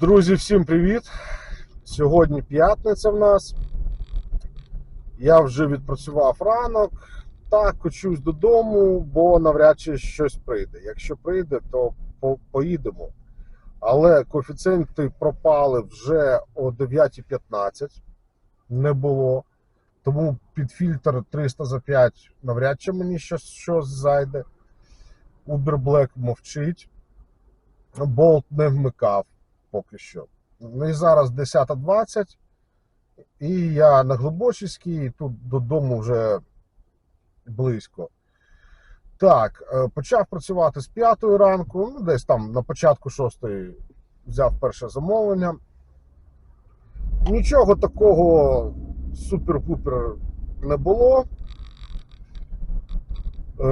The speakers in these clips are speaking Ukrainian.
Друзі, всім привіт! Сьогодні п'ятниця в нас. Я вже відпрацював ранок. Так, хочусь додому, бо навряд чи щось прийде. Якщо прийде, то по- поїдемо. Але коефіцієнти пропали вже о 9.15. Не було. Тому під фільтр 300 за 5 навряд чи мені щось, щось зайде. Uber Black мовчить. Болт не вмикав поки що. Ну і зараз 10.20, і я на Глибочицькій, і тут додому вже близько. Так, е, почав працювати з 5 ранку, ну десь там на початку 6 взяв перше замовлення. Нічого такого супер-пупер не було. Е,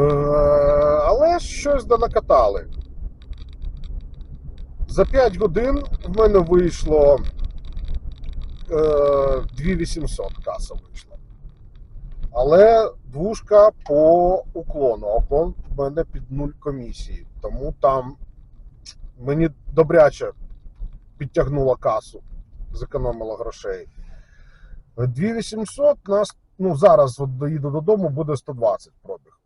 Але щось донакатали. За 5 годин в мене вийшло е, 2800 каса вийшла. Але двушка по уклону. А в мене під нуль комісії. Тому там мені добряче підтягнула касу, зекономила грошей. 2800 нас, ну зараз от доїду додому, буде 120 пробіг.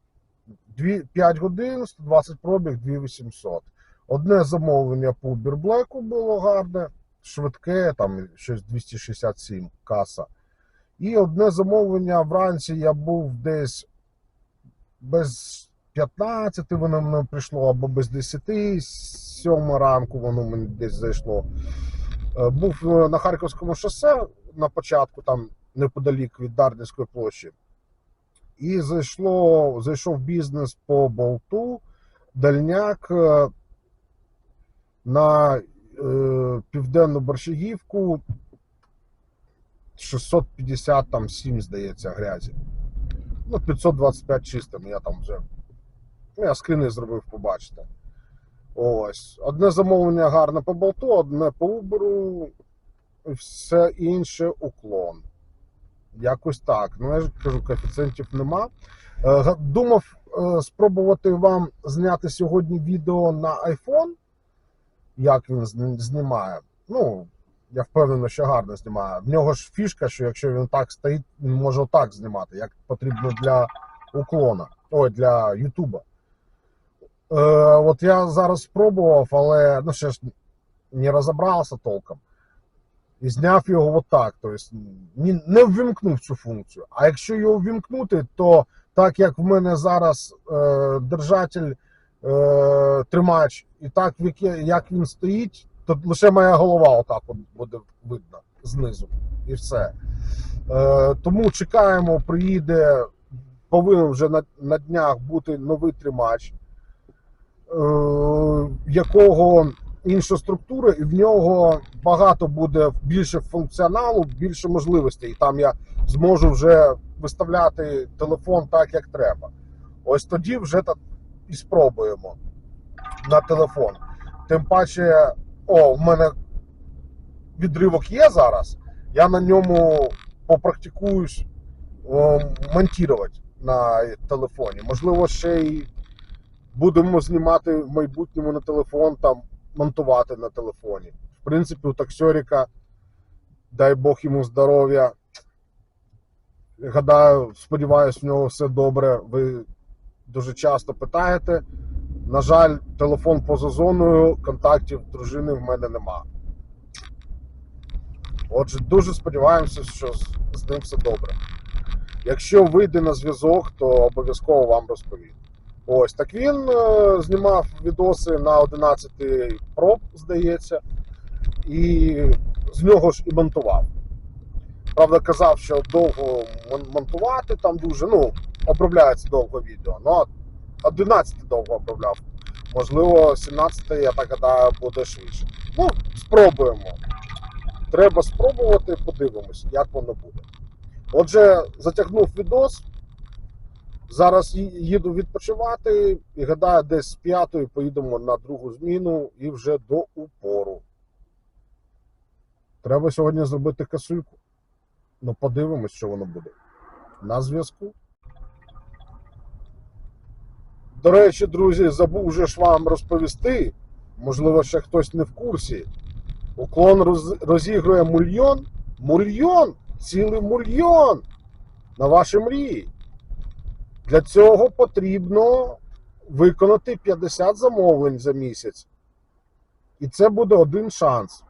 2, 5 годин, 120 пробіг, 2800. Одне замовлення по Black було гарне, швидке, там щось 267 каса. І одне замовлення вранці я був десь без 15 воно мені прийшло, або без 10, 7 ранку воно мені десь зайшло. Е, Був е, на Харківському шосе на початку, там неподалік від Дарницької площі. І зайшло, зайшов бізнес по болту, дальняк. На е, південну Борщагівку 657, здається, грязі. Ну, 525 чистим, я там вже. Ну, я скріни зробив, побачите. Ось. Одне замовлення гарне по болту, одне по Uber, все інше уклон. Якось так. Ну, я ж кажу, коефіцієнтів нема. Е, Думав е, спробувати вам зняти сьогодні відео на iPhone як він зн- знімає. Ну, я впевнений, що гарно знімає. В нього ж фішка, що якщо він так стоїть, він може отак знімати, як потрібно для уклона, ой, для Ютуба. Е, от я зараз спробував, але ну, ще ж не розібрався толком. І зняв його отак. Тобто не ввімкнув цю функцію. А якщо його ввімкнути, то так як в мене зараз е, держатель е, тримач, і так як він стоїть, то лише моя голова отак от буде видно знизу. І все. Е, тому чекаємо, приїде, повинен вже на, на днях бути новий тримач, е, якого інша структура, і в нього багато буде більше функціоналу, більше можливостей. І там я зможу вже виставляти телефон так, як треба. Ось тоді вже і спробуємо на телефон. Тим паче, о, в мене відривок є зараз. Я на ньому попрактикуюсь монтувати на телефоні. Можливо, ще й будемо знімати в майбутньому на телефон, там монтувати на телефоні. В принципі, у таксьоріка, дай Бог йому здоров'я. Гадаю, сподіваюсь, в нього все добре. Ви дуже часто питаєте. На жаль, телефон поза зоною, контактів дружини в мене нема. Отже, дуже сподіваємося, що з, ним все добре. Якщо вийде на зв'язок, то обов'язково вам розповім. Ось так він е, знімав відоси на 11 Pro, здається, і з нього ж і монтував. Правда, казав, що довго монтувати там дуже, ну, обробляється довго відео. Ну, 11 довго обробляв. Можливо, 17 я так гадаю, буде швидше. Ну, спробуємо. Треба спробувати, подивимось, як воно буде. Отже, затягнув відос. Зараз їду відпочивати і гадаю, десь з п'ятої поїдемо на другу зміну і вже до упору. Треба сьогодні зробити касульку. Ну, подивимось, що воно буде. На зв'язку. До речі, друзі, забув вже ж вам розповісти. Можливо, ще хтось не в курсі. Уклон роз- розігрує мільйон, мільйон, цілий мільйон на ваші мрії. Для цього потрібно виконати 50 замовлень за місяць. І це буде один шанс.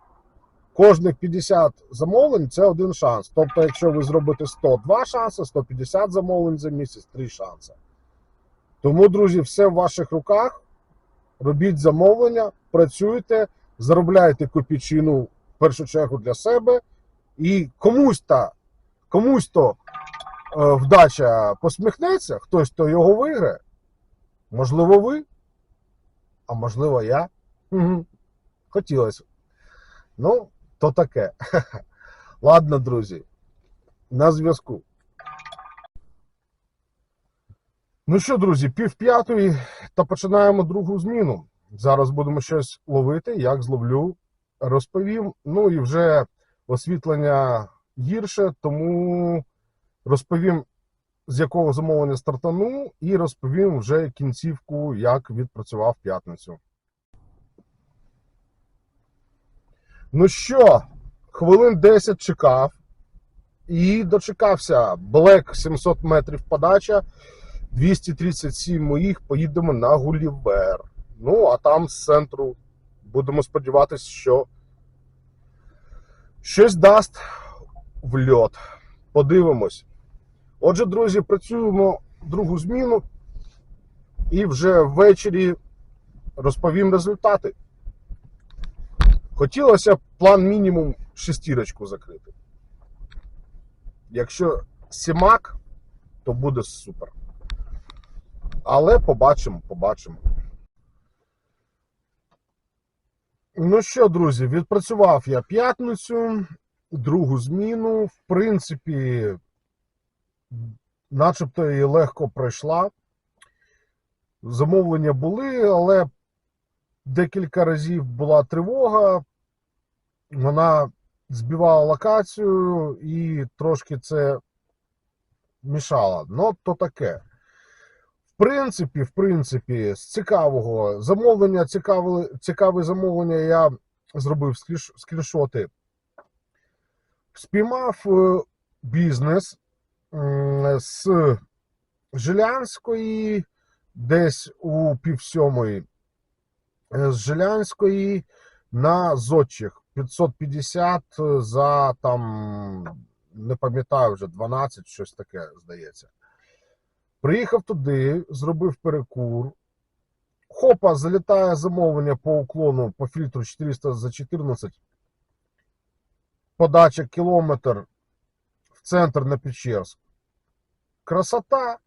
Кожних 50 замовлень це один шанс. Тобто, якщо ви зробите 102 шанси, 150 замовлень за місяць, 3 шанси. Тому, друзі, все в ваших руках. Робіть замовлення, працюйте, заробляйте копійчину в першу чергу для себе. І комусь то, комусь то е, вдача посміхнеться, хтось то його виграє. Можливо, ви, а можливо, я. Угу. Хотілося. Ну, то таке. Ладно, друзі, на зв'язку. Ну що, друзі, пів п'ятої та починаємо другу зміну. Зараз будемо щось ловити. Як зловлю, розповім. Ну і вже освітлення гірше, тому розповім, з якого замовлення стартану, і розповім вже кінцівку, як відпрацював п'ятницю. Ну що, хвилин 10 чекав і дочекався. Блек 700 метрів подача, 237 моїх. Поїдемо на Гулівер. Ну, а там з центру будемо сподіватися, що щось дасть в льот. Подивимось. Отже, друзі, працюємо другу зміну і вже ввечері розповім результати. Хотілося б план мінімум шестірочку закрити. Якщо сімак, то буде супер. Але побачимо, побачимо. Ну що, друзі, відпрацював я п'ятницю, другу зміну. В принципі, начебто і легко пройшла. Замовлення були, але декілька разів була тривога. Вона збивала локацію і трошки це мішало. Ну, то таке. Принципі, в принципі, з цікавого замовлення, цікаве, цікаве замовлення я зробив скріншоти. Спіймав е, бізнес з Жилянської, десь у півсьомої, е, з Жилянської на Зодчих 550 за там, не пам'ятаю вже 12, щось таке, здається. Приїхав туди, зробив перекур. Хопа, залітає замовлення по уклону по фільтру 400 за 14. Подача кілометр в центр на Печерськ. Красота,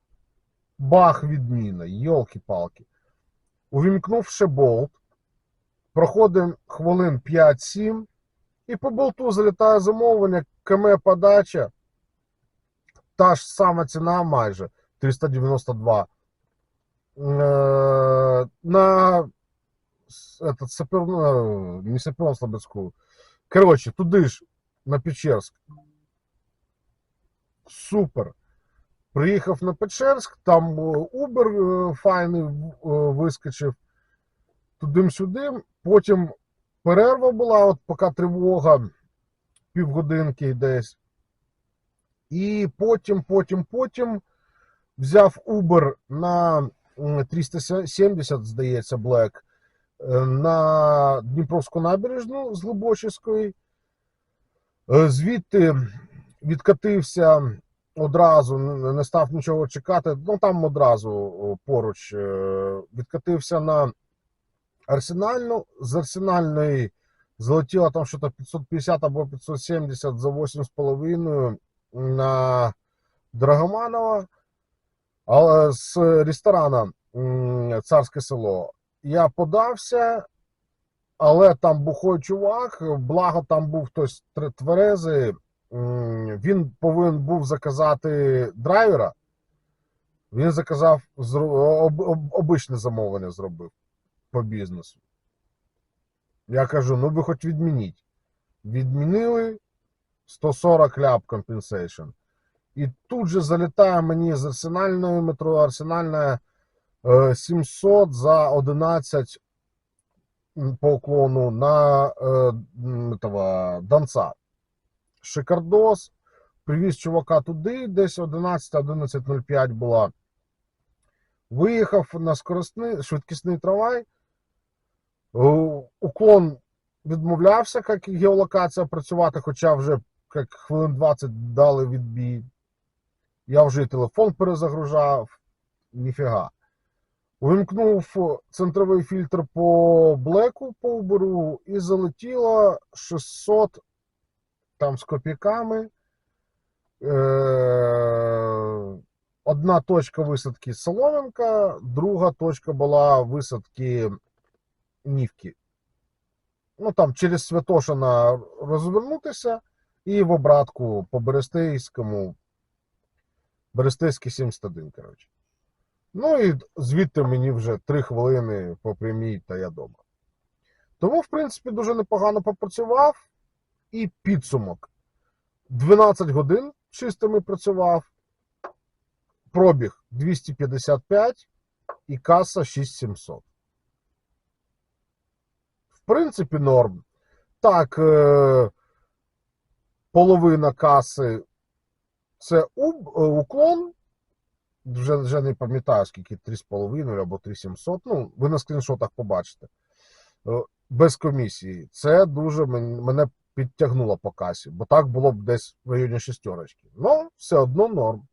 бах, відміна, йолки-палки. Увімкнув ще болт. Проходимо хвилин 5-7. І по болту залітає замовлення, КМ подача. Та ж сама ціна майже 392. Е, На этот, Сапер, ну, не Саперон Слободську. Коротше, туди ж, на Печерськ. Супер. Приїхав на Печерськ, там е, Uber е, файний вискочив. Тудим-сюдим. Потім перерва була, от поки тривога, півгодинки десь. І потім, потім, потім взяв Uber на 370, здається, Black, е, на Дніпровську набережну з Глибочиської. Е, Звідти відкатився одразу, не не став нічого чекати. Ну там одразу поруч е, відкатився на Арсенальну. З Арсенальної залетіло там щось 550 або 570 за 8,5 на Драгоманова. Але з ресторана Царське село я подався, але там бухой чувак, благо там був хтось тверезий. Він повинен був заказати драйвера. Він заказав об, об, обичне замовлення зробив по бізнесу. Я кажу: ну ви хоч відмініть. Відмінили 140 ляп compensation. І тут же залітає мені з арсенальної метро, арсенальна е, 700 за 11 по уклону на э, этого Донца. Шикардос. Привіз чувака туди, десь 11-11.05 була. Виїхав на скоростний, швидкісний трамвай. Е, Уклон відмовлявся, як геолокація працювати, хоча вже як хвилин 20 дали відбій. Я вже телефон перезагружав. Ніфіга. Увімкнув центровий фільтр по блеку по уберу і залетіло 600 там з копійками. Е, Одна точка висадки Соломенка, друга точка була висадки Нівки. Ну там через Святошина розвернутися і в обратку по Берестейському. Берестейський 71, коротше. Ну і звідти мені вже 3 хвилини по прямій, та я дома. Тому, в принципі, дуже непогано попрацював. І підсумок. 12 годин чистими працював, пробіг 255 і каса 6700. В принципі, норм. Так, е- половина каси це е, уклон. Вже, вже не пам'ятаю, скільки 3,5 або 3,700. Ну, ви на скріншотах побачите. Е, Без комісії. Це дуже мене підтягнуло по касі, бо так було б десь в районі шестерочки. Ну, все одно норм.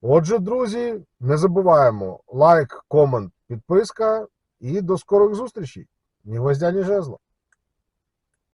Отже, друзі, не забуваємо лайк, комент, підписка і до скорих зустрічей. Ні гвоздя, ні жезла.